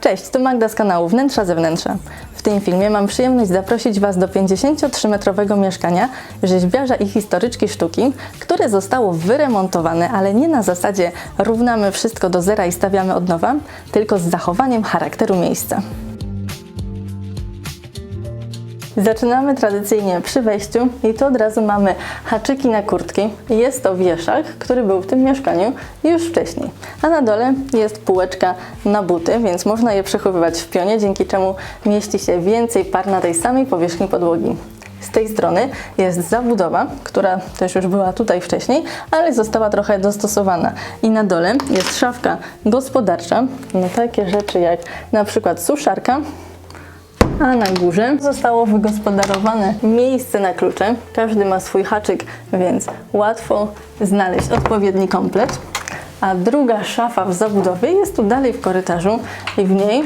Cześć, to Magda z kanału Wnętrza Zewnętrza. W tym filmie mam przyjemność zaprosić Was do 53-metrowego mieszkania rzeźbiarza i historyczki sztuki, które zostało wyremontowane, ale nie na zasadzie równamy wszystko do zera i stawiamy od nowa, tylko z zachowaniem charakteru miejsca. Zaczynamy tradycyjnie przy wejściu i tu od razu mamy haczyki na kurtki. Jest to wieszak, który był w tym mieszkaniu już wcześniej. A na dole jest półeczka na buty, więc można je przechowywać w pionie, dzięki czemu mieści się więcej par na tej samej powierzchni podłogi. Z tej strony jest zabudowa, która też już była tutaj wcześniej, ale została trochę dostosowana. I na dole jest szafka gospodarcza na takie rzeczy jak na przykład suszarka, a na górze zostało wygospodarowane miejsce na klucze. Każdy ma swój haczyk, więc łatwo znaleźć odpowiedni komplet. A druga szafa w zabudowie jest tu dalej w korytarzu i w niej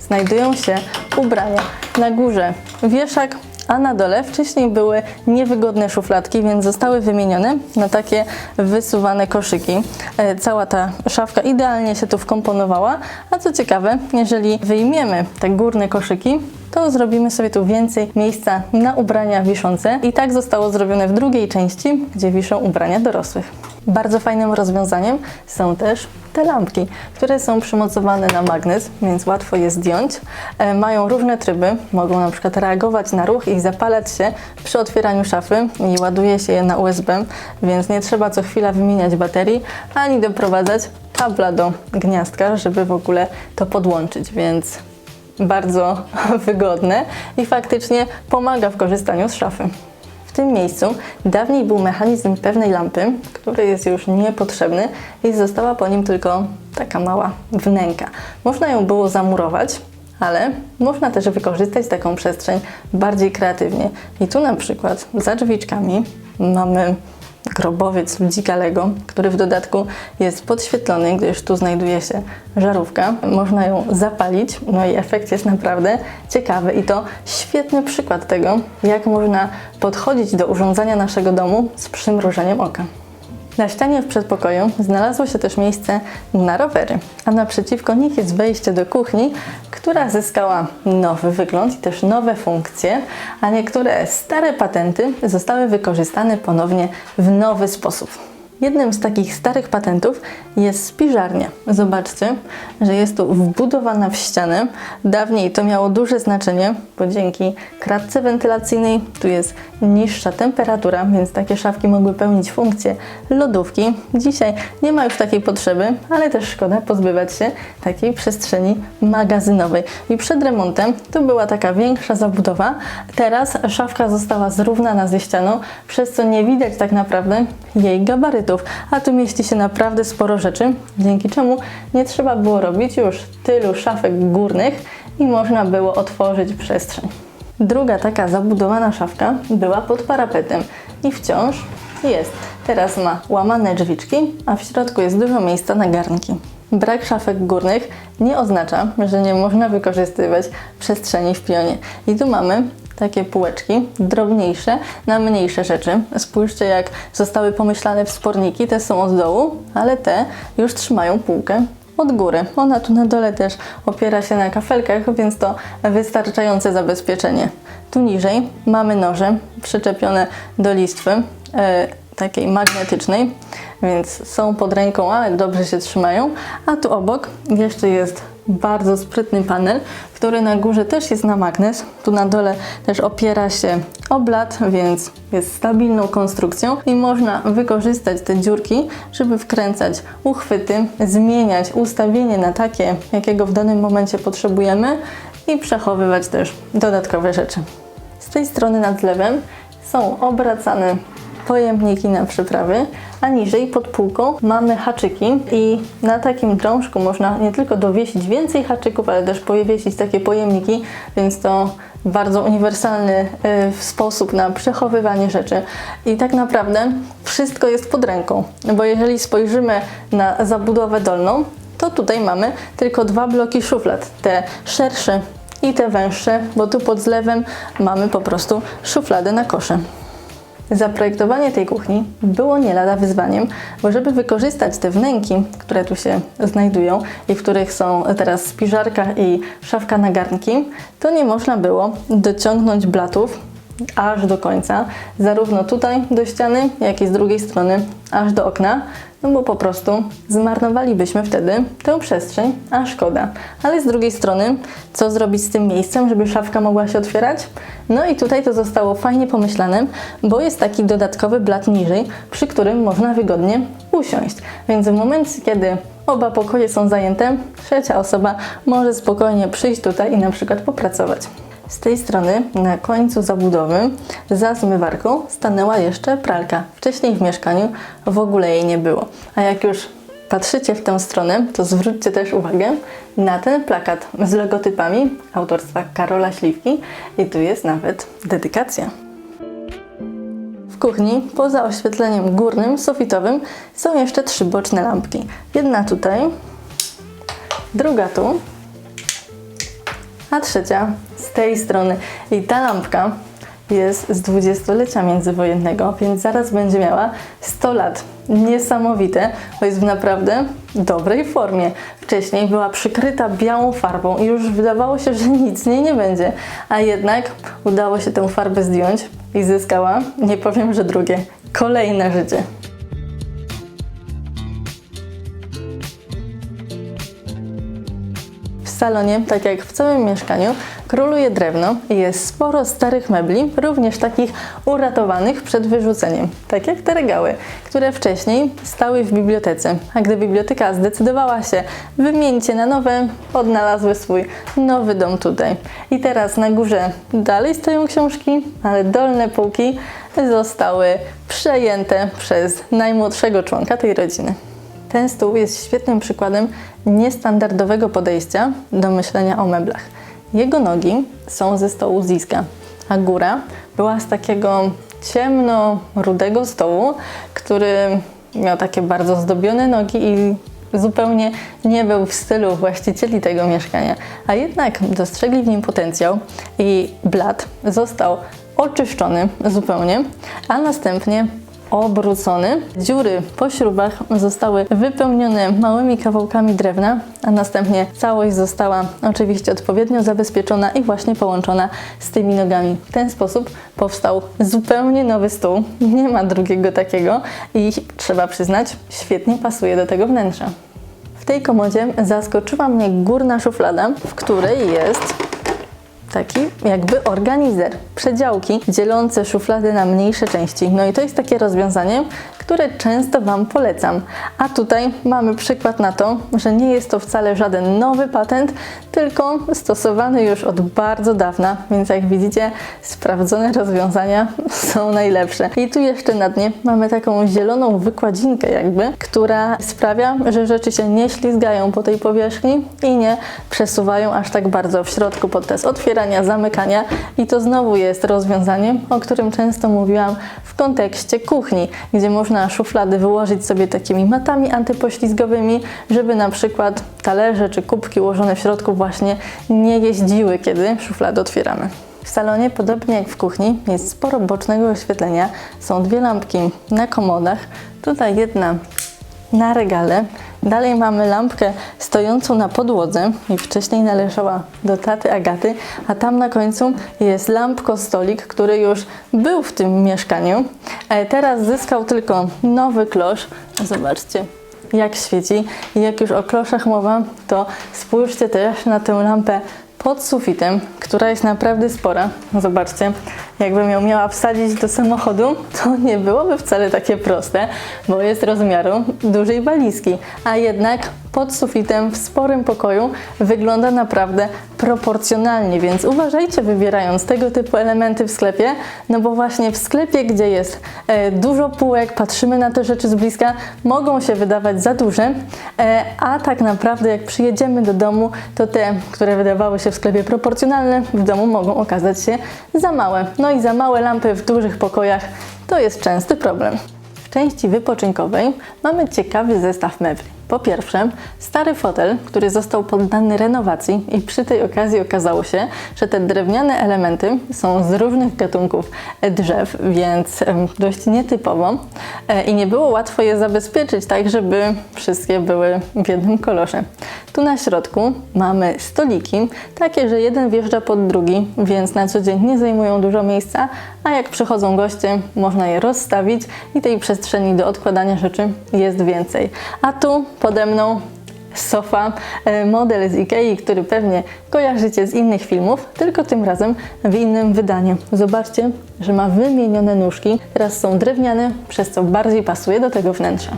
znajdują się ubrania. Na górze wieszak, a na dole wcześniej były niewygodne szufladki, więc zostały wymienione na takie wysuwane koszyki. E, Cała ta szafka idealnie się tu wkomponowała, a co ciekawe, jeżeli wyjmiemy te górne koszyki, to zrobimy sobie tu więcej miejsca na ubrania wiszące i tak zostało zrobione w drugiej części, gdzie wiszą ubrania dorosłych. Bardzo fajnym rozwiązaniem są też te lampki, które są przymocowane na magnes, więc łatwo je zdjąć. E, mają różne tryby, mogą na przykład reagować na ruch i zapalać się przy otwieraniu szafy i ładuje się je na USB, więc nie trzeba co chwila wymieniać baterii, ani doprowadzać kabla do gniazdka, żeby w ogóle to podłączyć, więc bardzo wygodne i faktycznie pomaga w korzystaniu z szafy. W tym miejscu dawniej był mechanizm pewnej lampy, który jest już niepotrzebny i została po nim tylko taka mała wnęka. Można ją było zamurować, ale można też wykorzystać taką przestrzeń bardziej kreatywnie. I tu na przykład za drzwiczkami mamy grobowiec ludzika Lego, który w dodatku jest podświetlony, gdyż tu znajduje się żarówka. Można ją zapalić, no i efekt jest naprawdę ciekawy i to świetny przykład tego, jak można podchodzić do urządzania naszego domu z przymrużeniem oka. Na ścianie w przedpokoju znalazło się też miejsce na rowery, a naprzeciwko nich jest wejście do kuchni, która zyskała nowy wygląd i też nowe funkcje, a niektóre stare patenty zostały wykorzystane ponownie w nowy sposób. Jednym z takich starych patentów jest spiżarnia. Zobaczcie, że jest tu wbudowana w ścianę. Dawniej to miało duże znaczenie, bo dzięki kratce wentylacyjnej tu jest niższa temperatura, więc takie szafki mogły pełnić funkcję lodówki. Dzisiaj nie ma już takiej potrzeby, ale też szkoda pozbywać się takiej przestrzeni magazynowej. I przed remontem to była taka większa zabudowa. Teraz szafka została zrównana ze ścianą, przez co nie widać tak naprawdę jej a tu mieści się naprawdę sporo rzeczy, dzięki czemu nie trzeba było robić już tylu szafek górnych i można było otworzyć przestrzeń. Druga taka zabudowana szafka była pod parapetem i wciąż jest. Teraz ma łamane drzwiczki, a w środku jest dużo miejsca na garnki. Brak szafek górnych nie oznacza, że nie można wykorzystywać przestrzeni w pionie. I tu mamy takie półeczki, drobniejsze, na mniejsze rzeczy. Spójrzcie, jak zostały pomyślane wsporniki, te są od dołu, ale te już trzymają półkę od góry. Ona tu na dole też opiera się na kafelkach, więc to wystarczające zabezpieczenie. Tu niżej mamy noże przyczepione do listwy e, takiej magnetycznej, więc są pod ręką, ale dobrze się trzymają. A tu obok jeszcze jest bardzo sprytny panel, który na górze też jest na magnes. Tu na dole też opiera się o blat, więc jest stabilną konstrukcją i można wykorzystać te dziurki, żeby wkręcać uchwyty, zmieniać ustawienie na takie, jakiego w danym momencie potrzebujemy i przechowywać też dodatkowe rzeczy. Z tej strony nad zlewem są obracane pojemniki na przyprawy, a niżej pod półką mamy haczyki i na takim drążku można nie tylko dowiesić więcej haczyków, ale też powiesić takie pojemniki, więc to bardzo uniwersalny y, sposób na przechowywanie rzeczy. I tak naprawdę wszystko jest pod ręką, bo jeżeli spojrzymy na zabudowę dolną, to tutaj mamy tylko dwa bloki szuflad, te szersze i te węższe, bo tu pod zlewem mamy po prostu szufladę na kosze. Zaprojektowanie tej kuchni było nie lada wyzwaniem, bo żeby wykorzystać te wnęki, które tu się znajdują i w których są teraz spiżarka i szafka na garnki, to nie można było dociągnąć blatów aż do końca, zarówno tutaj do ściany, jak i z drugiej strony aż do okna, no bo po prostu zmarnowalibyśmy wtedy tę przestrzeń, a szkoda. Ale z drugiej strony, co zrobić z tym miejscem, żeby szafka mogła się otwierać? No i tutaj to zostało fajnie pomyślane, bo jest taki dodatkowy blat niżej, przy którym można wygodnie usiąść. Więc w momencie, kiedy oba pokoje są zajęte, trzecia osoba może spokojnie przyjść tutaj i na przykład popracować. Z tej strony, na końcu zabudowy, za zmywarką stanęła jeszcze pralka. Wcześniej w mieszkaniu w ogóle jej nie było. A jak już patrzycie w tę stronę, to zwróćcie też uwagę na ten plakat z logotypami autorstwa Karola Śliwki i tu jest nawet dedykacja. W kuchni, poza oświetleniem górnym, sufitowym, są jeszcze trzy boczne lampki. Jedna tutaj, druga tu, a trzecia z tej strony. I ta lampka jest z dwudziestolecia międzywojennego, więc zaraz będzie miała 100 lat. Niesamowite, bo jest w naprawdę dobrej formie. Wcześniej była przykryta białą farbą i już wydawało się, że nic z niej nie będzie, a jednak udało się tę farbę zdjąć i zyskała, nie powiem, że drugie, kolejne życie. Salonie, tak jak w całym mieszkaniu, króluje drewno i jest sporo starych mebli, również takich uratowanych przed wyrzuceniem, tak jak te regały, które wcześniej stały w bibliotece. A gdy biblioteka zdecydowała się wymienić je na nowe, odnalazły swój nowy dom tutaj. I teraz na górze dalej stoją książki, ale dolne półki zostały przejęte przez najmłodszego członka tej rodziny. Ten stół jest świetnym przykładem niestandardowego podejścia do myślenia o meblach. Jego nogi są ze stołu Ziska, a góra była z takiego ciemno-rudego stołu, który miał takie bardzo zdobione nogi i zupełnie nie był w stylu właścicieli tego mieszkania. A jednak dostrzegli w nim potencjał i blat został oczyszczony zupełnie, a następnie obrócony. Dziury po śrubach zostały wypełnione małymi kawałkami drewna, a następnie całość została oczywiście odpowiednio zabezpieczona i właśnie połączona z tymi nogami. W ten sposób powstał zupełnie nowy stół. Nie ma drugiego takiego i trzeba przyznać, świetnie pasuje do tego wnętrza. W tej komodzie zaskoczyła mnie górna szuflada, w której jest taki jakby organizer, przedziałki dzielące szuflady na mniejsze części. No i to jest takie rozwiązanie, które często Wam polecam. A tutaj mamy przykład na to, że nie jest to wcale żaden nowy patent, tylko stosowany już od bardzo dawna, więc jak widzicie, sprawdzone rozwiązania są najlepsze. I tu jeszcze na dnie mamy taką zieloną wykładzinkę jakby, która sprawia, że rzeczy się nie ślizgają po tej powierzchni i nie przesuwają aż tak bardzo w środku podczas otwierania, zamykania. I to znowu jest rozwiązanie, o którym często mówiłam w kontekście kuchni, gdzie można szuflady wyłożyć sobie takimi matami antypoślizgowymi, żeby na przykład talerze czy kubki ułożone w środku właśnie nie jeździły, kiedy szuflady otwieramy. W salonie, podobnie jak w kuchni, jest sporo bocznego oświetlenia. Są dwie lampki na komodach. Tutaj jedna na regale. Dalej mamy lampkę stojącą na podłodze i wcześniej należała do taty Agaty, a tam na końcu jest lampko stolik, który już był w tym mieszkaniu. E, Teraz zyskał tylko nowy klosz. Zobaczcie, jak świeci. I jak już o kloszach mowa, to spójrzcie też na tę lampę pod sufitem, która jest naprawdę spora. Zobaczcie, jakbym ją miała wsadzić do samochodu, to nie byłoby wcale takie proste, bo jest rozmiaru dużej walizki, a jednak pod sufitem w sporym pokoju wygląda naprawdę proporcjonalnie, więc uważajcie wybierając tego typu elementy w sklepie, no bo właśnie w sklepie, gdzie jest e, dużo półek, patrzymy na te rzeczy z bliska, mogą się wydawać za duże, e, a tak naprawdę jak przyjedziemy do domu, to te, które wydawały się w sklepie proporcjonalne, w domu mogą okazać się za małe. No i za małe lampy w dużych pokojach to jest częsty problem. W części wypoczynkowej mamy ciekawy zestaw mebli. Po pierwsze, stary fotel, który został poddany renowacji i przy tej okazji okazało się, że te drewniane elementy są z różnych gatunków drzew, więc dość nietypowo E, i nie było łatwo je zabezpieczyć tak, żeby wszystkie były w jednym kolorze. Tu na środku mamy stoliki, takie, że jeden wjeżdża pod drugi, więc na co dzień nie zajmują dużo miejsca, a jak przychodzą goście, można je rozstawić i tej przestrzeni do odkładania rzeczy jest więcej. A tu pode mną sofa, e, model z Ikei, który pewnie kojarzycie z innych filmów, tylko tym razem w innym wydaniu. Zobaczcie, że ma wymienione nóżki, teraz są drewniane, przez co bardziej pasuje do tego wnętrza.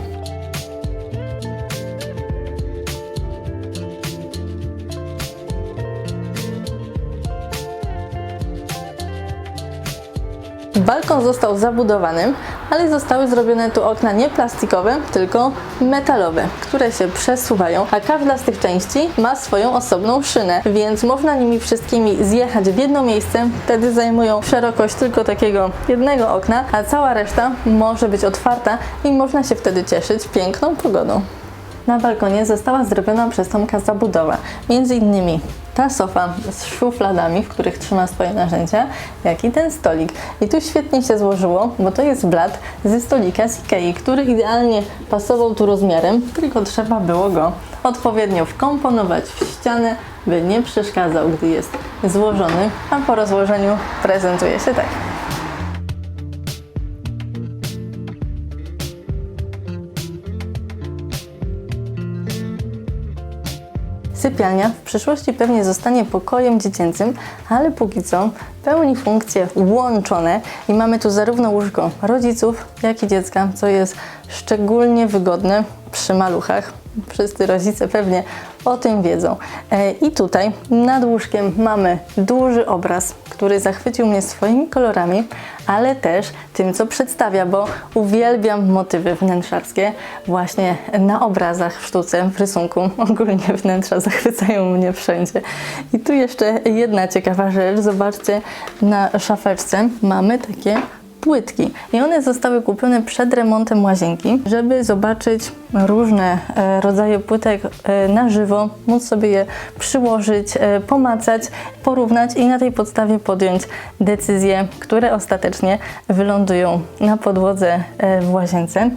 Balkon został zabudowany, ale zostały zrobione tu okna nie plastikowe, tylko metalowe, które się przesuwają, a każda z tych części ma swoją osobną szynę, więc można nimi wszystkimi zjechać w jedno miejsce, wtedy zajmują szerokość tylko takiego jednego okna, a cała reszta może być otwarta i można się wtedy cieszyć piękną pogodą. Na balkonie została zrobiona przez Tomka zabudowa. Między innymi ta sofa z szufladami, w których trzyma swoje narzędzia, jak i ten stolik. I tu świetnie się złożyło, bo to jest blat ze stolika z Ikei, który idealnie pasował tu rozmiarem, tylko trzeba było go odpowiednio wkomponować w ścianę, by nie przeszkadzał, gdy jest złożony, a po rozłożeniu prezentuje się tak. Sypialnia w przyszłości pewnie zostanie pokojem dziecięcym, ale póki co pełni funkcje łączone i mamy tu zarówno łóżko rodziców, jak i dziecka, co jest szczególnie wygodne przy maluchach. Wszyscy rodzice pewnie o tym wiedzą. E, I tutaj nad łóżkiem mamy duży obraz, który zachwycił mnie swoimi kolorami, ale też tym, co przedstawia, bo uwielbiam motywy wnętrzarskie właśnie na obrazach, w sztuce, w rysunku. Ogólnie wnętrza zachwycają mnie wszędzie. I tu jeszcze jedna ciekawa rzecz. Zobaczcie, na szafeczce mamy takie płytki. I one zostały kupione przed remontem łazienki, żeby zobaczyć różne e, rodzaje płytek e, na żywo, móc sobie je przyłożyć, e, pomacać, porównać i na tej podstawie podjąć decyzje, które ostatecznie wylądują na podłodze w łazience.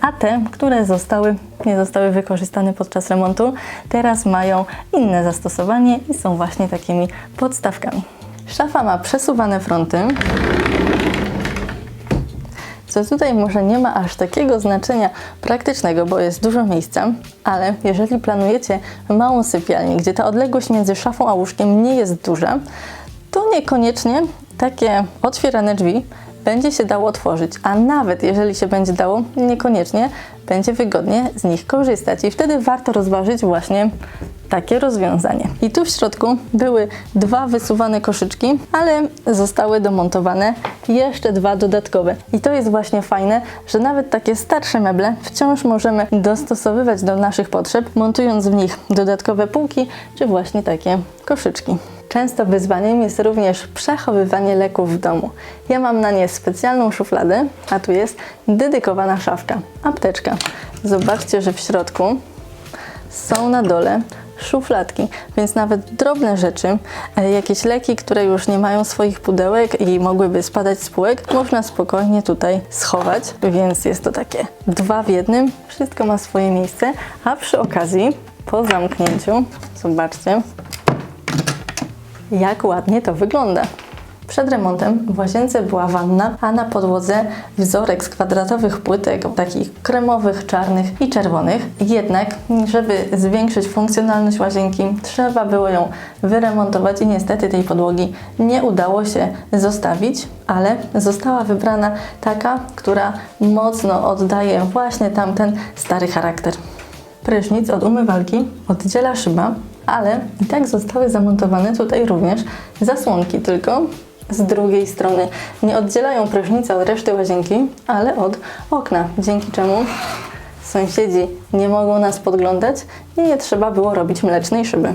A te, które zostały, nie zostały wykorzystane podczas remontu, teraz mają inne zastosowanie i są właśnie takimi podstawkami. Szafa ma przesuwane fronty, co tutaj może nie ma aż takiego znaczenia praktycznego, bo jest dużo miejsca, ale jeżeli planujecie małą sypialnię, gdzie ta odległość między szafą a łóżkiem nie jest duża, to niekoniecznie takie otwierane drzwi będzie się dało otworzyć, a nawet jeżeli się będzie dało, niekoniecznie będzie wygodnie z nich korzystać i wtedy warto rozważyć właśnie takie rozwiązanie. I tu w środku były dwa wysuwane koszyczki, ale zostały domontowane jeszcze dwa dodatkowe. I to jest właśnie fajne, że nawet takie starsze meble wciąż możemy dostosowywać do naszych potrzeb, montując w nich dodatkowe półki czy właśnie takie koszyczki. Często wyzwaniem jest również przechowywanie leków w domu. Ja mam na nie specjalną szufladę, a tu jest dedykowana szafka, apteczka. Zobaczcie, że w środku są na dole szufladki, więc nawet drobne rzeczy, e, jakieś leki, które już nie mają swoich pudełek i mogłyby spadać z półek, można spokojnie tutaj schować, więc jest to takie dwa w jednym, wszystko ma swoje miejsce, a przy okazji po zamknięciu, zobaczcie, jak ładnie to wygląda. Przed remontem w łazience była wanna, a na podłodze wzorek z kwadratowych płytek, takich kremowych, czarnych i czerwonych. Jednak, żeby zwiększyć funkcjonalność łazienki, trzeba było ją wyremontować i niestety tej podłogi nie udało się zostawić, ale została wybrana taka, która mocno oddaje właśnie tamten stary charakter. Prysznic od umywalki oddziela szyba, ale i tak zostały zamontowane tutaj również zasłonki, tylko z drugiej strony. Nie oddzielają prysznica od reszty łazienki, ale od okna, dzięki czemu sąsiedzi nie mogą nas podglądać i nie trzeba było robić mlecznej szyby.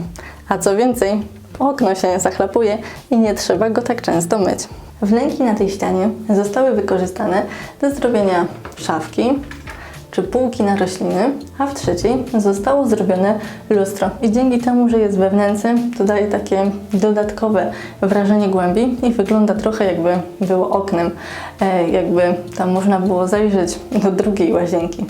A co więcej, okno się zachlapuje i nie trzeba go tak często myć. Wnęki na tej ścianie zostały wykorzystane do zrobienia szafki, czy półki na rośliny, a w trzeciej zostało zrobione lustro. I dzięki temu, że jest wewnętrzny, to daje takie dodatkowe wrażenie głębi i wygląda trochę jakby było oknem, e, jakby tam można było zajrzeć do drugiej łazienki.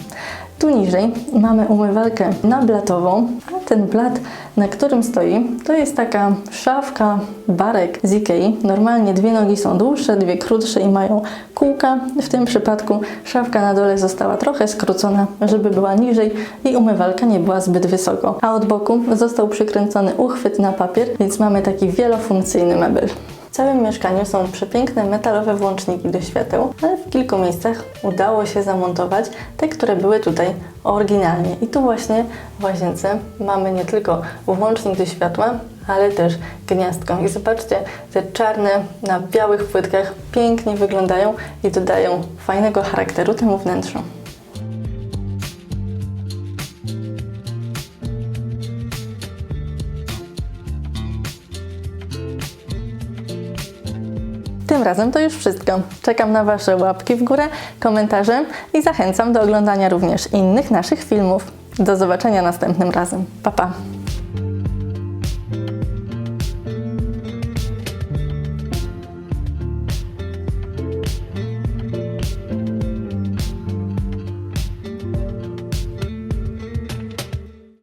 Tu niżej mamy umywalkę nablatową, a ten blat, na którym stoi, to jest taka szafka, barek z Ikei. Normalnie dwie nogi są dłuższe, dwie krótsze i mają kółka. W tym przypadku szafka na dole została trochę skrócona, żeby była niżej i umywalka nie była zbyt wysoko. A od boku został przykręcony uchwyt na papier, więc mamy taki wielofunkcyjny mebel. Całym mieszkaniu są przepiękne metalowe włączniki do świateł, ale w kilku miejscach udało się zamontować te, które były tutaj oryginalnie. I tu właśnie w łazience mamy nie tylko włącznik do światła, ale też gniazdko. I zobaczcie, te czarne na białych płytkach pięknie wyglądają i dodają fajnego charakteru temu wnętrzu. Tym razem to już wszystko. Czekam na Wasze łapki w górę, komentarze i zachęcam do oglądania również innych naszych filmów. Do zobaczenia następnym razem. Pa pa!